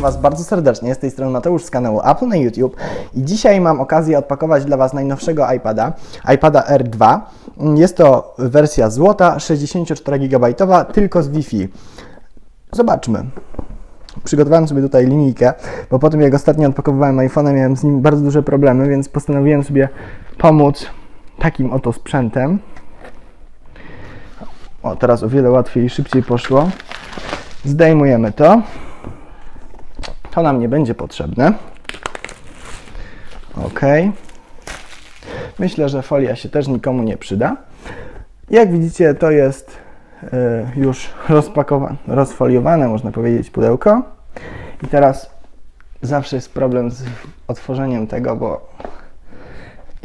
Was bardzo serdecznie. Z tej strony Mateusz z kanału Apple na YouTube i dzisiaj mam okazję odpakować dla Was najnowszego iPada, iPada R2. Jest to wersja złota, 64 GB, tylko z Wi-Fi. Zobaczmy. Przygotowałem sobie tutaj linijkę, bo po tym jak ostatnio odpakowywałem iPhone'a, miałem z nim bardzo duże problemy, więc postanowiłem sobie pomóc takim oto sprzętem. O, teraz o wiele łatwiej i szybciej poszło. Zdejmujemy to. To nam nie będzie potrzebne. Ok. Myślę, że folia się też nikomu nie przyda. Jak widzicie, to jest y, już rozpakowane, rozfoliowane, można powiedzieć, pudełko. I teraz zawsze jest problem z otworzeniem tego, bo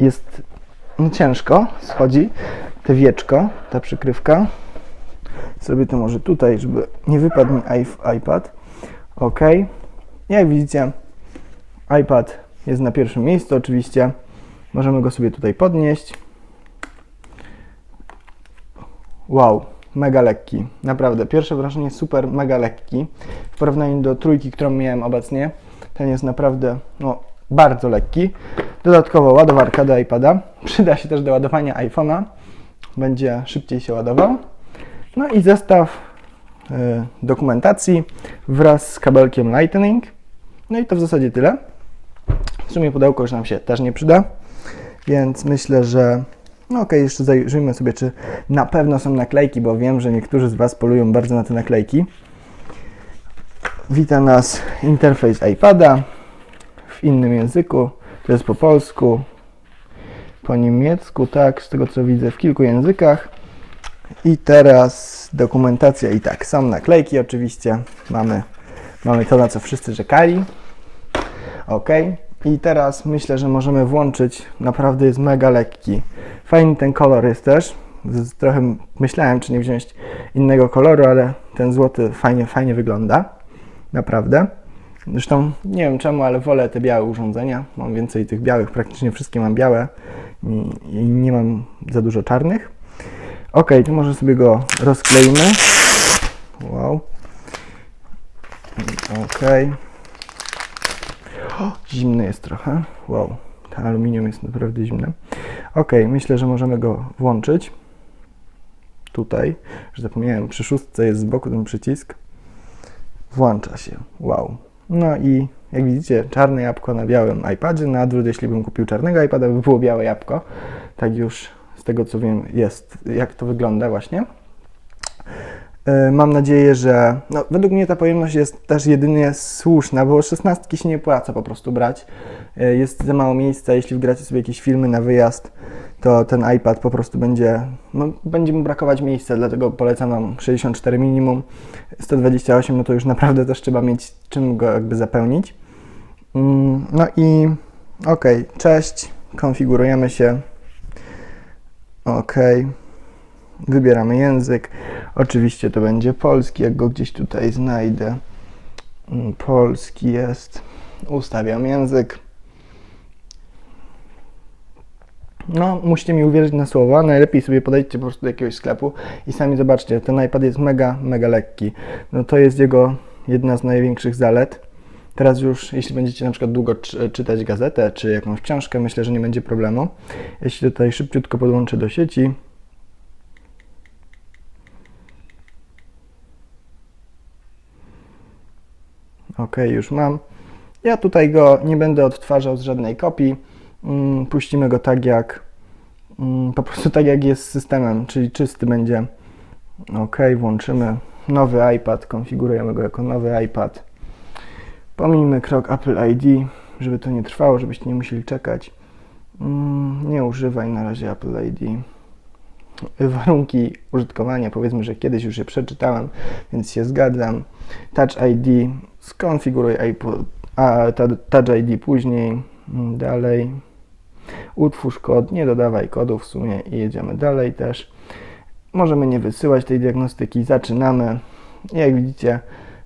jest no, ciężko, schodzi te wieczko, ta przykrywka. Zrobię to może tutaj, żeby nie wypadł mi iPad. Ok. Jak widzicie, iPad jest na pierwszym miejscu oczywiście. Możemy go sobie tutaj podnieść. Wow, mega lekki. Naprawdę, pierwsze wrażenie super, mega lekki. W porównaniu do trójki, którą miałem obecnie, ten jest naprawdę no, bardzo lekki. Dodatkowo ładowarka do iPada. Przyda się też do ładowania iPhone'a. Będzie szybciej się ładował. No i zestaw y, dokumentacji wraz z kabelkiem Lightning. No i to w zasadzie tyle. W sumie pudełko już nam się też nie przyda, więc myślę, że no okej, okay, jeszcze zajrzyjmy sobie, czy na pewno są naklejki, bo wiem, że niektórzy z Was polują bardzo na te naklejki. Wita nas interfejs iPada w innym języku. To jest po polsku, po niemiecku, tak, z tego co widzę, w kilku językach. I teraz dokumentacja i tak, są naklejki oczywiście, mamy, mamy to na co wszyscy czekali. Ok, i teraz myślę, że możemy włączyć, naprawdę jest mega lekki. Fajny ten kolor jest też, trochę myślałem czy nie wziąć innego koloru, ale ten złoty fajnie, fajnie wygląda, naprawdę. Zresztą nie wiem czemu, ale wolę te białe urządzenia. Mam więcej tych białych, praktycznie wszystkie mam białe i, nie mam za dużo czarnych. Ok, to może sobie go rozkleimy. Wow. Ok. Zimny jest trochę. Wow, to aluminium jest naprawdę zimne. Ok, myślę, że możemy go włączyć. Tutaj, że zapomniałem, przy szóstce jest z boku ten przycisk. Włącza się. Wow. No i jak widzicie, czarne jabłko na białym iPadzie. Na odwrót, jeśli bym kupił czarnego iPada, by było białe jabłko. Tak już z tego co wiem, jest, jak to wygląda właśnie. E, mam nadzieję, że no, według mnie ta pojemność jest też jedynie słuszna, bo 16 się nie płaca po prostu brać. E, jest za mało miejsca, jeśli wgracie sobie jakieś filmy na wyjazd, to ten iPad po prostu będzie, no, będzie mu brakować miejsca, dlatego polecam Wam 64 minimum. 128 no to już naprawdę też trzeba mieć czym go jakby zapełnić. Mm, no i ok, cześć, konfigurujemy się. Ok. Wybieramy język. Oczywiście to będzie polski, jak go gdzieś tutaj znajdę. Mm, polski jest. Ustawiam język. No, musicie mi uwierzyć na słowa. Najlepiej sobie podejdźcie po prostu do jakiegoś sklepu i sami zobaczcie, ten iPad jest mega, mega lekki. No to jest jego jedna z największych zalet. Teraz już, jeśli będziecie na przykład długo czytać gazetę czy jakąś książkę, myślę, że nie będzie problemu. Jeśli tutaj szybciutko podłączę do sieci, Ok, już mam. Ja tutaj go nie będę odtwarzał z żadnej kopii. Mm, puścimy go tak jak mm, po prostu tak jak jest z systemem, czyli czysty będzie. Ok, włączymy nowy iPad, konfigurujemy go jako nowy iPad. Pomijmy krok Apple ID, żeby to nie trwało, żebyście nie musieli czekać. Mm, nie używaj na razie Apple ID. Warunki użytkowania, powiedzmy, że kiedyś już je przeczytałem, więc się zgadzam. Touch ID, skonfiguruj ID później. Mm, dalej. Utwórz kod, nie dodawaj kodu w sumie i jedziemy dalej też. Możemy nie wysyłać tej diagnostyki, zaczynamy. Jak widzicie,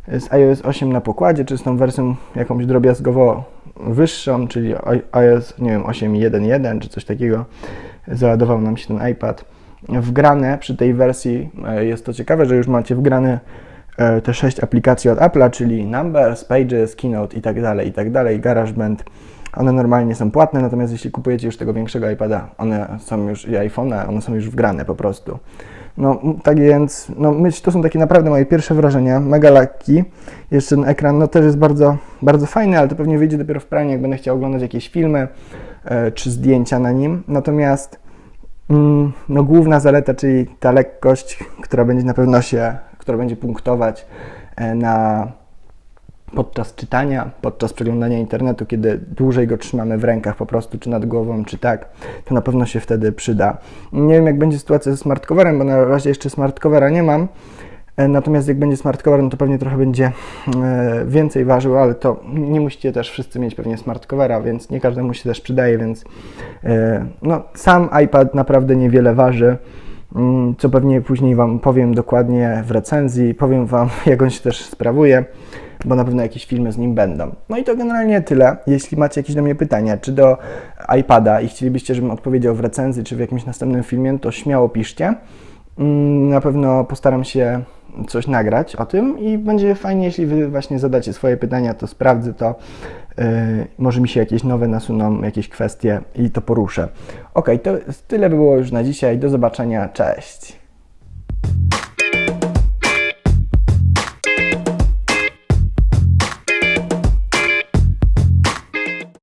z iOS 8 na pokładzie, czy z tą wersją jakąś drobiazgowo wyższą, czyli iOS, nie wiem, 8.1.1 czy coś takiego, załadował nam się ten iPad. Wgrane przy tej wersji, e, jest to ciekawe, że już macie wgrane te sześć aplikacji od Apple'a, czyli Numbers, Pages, Keynote i tak dalej, i tak dalej, GarageBand. One normalnie są płatne, natomiast jeśli kupujecie już tego większego iPada, one są już i iPhone'a, one są już wgrane po prostu. No, tak więc, no, myśl, to są takie naprawdę moje pierwsze wrażenia. Mega lekki. Jeszcze ten ekran, no też jest bardzo, bardzo fajny, ale to pewnie wyjdzie dopiero w praniu, jak będę chciał oglądać jakieś filmy e, czy zdjęcia na nim. Natomiast Mm, No, główna zaleta, czyli ta lekkość, która będzie na pewno się, która będzie punktować e, na podczas czytania, podczas przeglądania internetu, kiedy dłużej go trzymamy w rękach po prostu, czy nad głową, czy tak, to na pewno się wtedy przyda. Nie wiem, jak będzie sytuacja ze smart bo na razie jeszcze smart covera nie mam. E, Natomiast jak będzie smart no to pewnie trochę będzie e, więcej ważył, ale to nie musicie też wszyscy mieć pewnie smart covera, więc nie każdemu się też przydaje, więc no, sam iPad naprawdę niewiele waży, co pewnie później Wam powiem dokładnie w recenzji, powiem Wam jak on się też sprawuje, bo na pewno jakieś filmy z nim będą. No i to generalnie tyle. Jeśli macie jakieś do mnie pytania, czy do iPada i chcielibyście, żebym odpowiedział w recenzji, czy w jakimś następnym filmie, to śmiało piszcie. Mm, Na pewno postaram się coś nagrać o tym i będzie fajnie, jeśli Wy właśnie zadacie swoje pytania, to sprawdzę to. Yy, może mi się jakieś nowe nasuną, jakieś kwestie i to poruszę. Ok, to tyle było już na dzisiaj. Do zobaczenia. Cześć.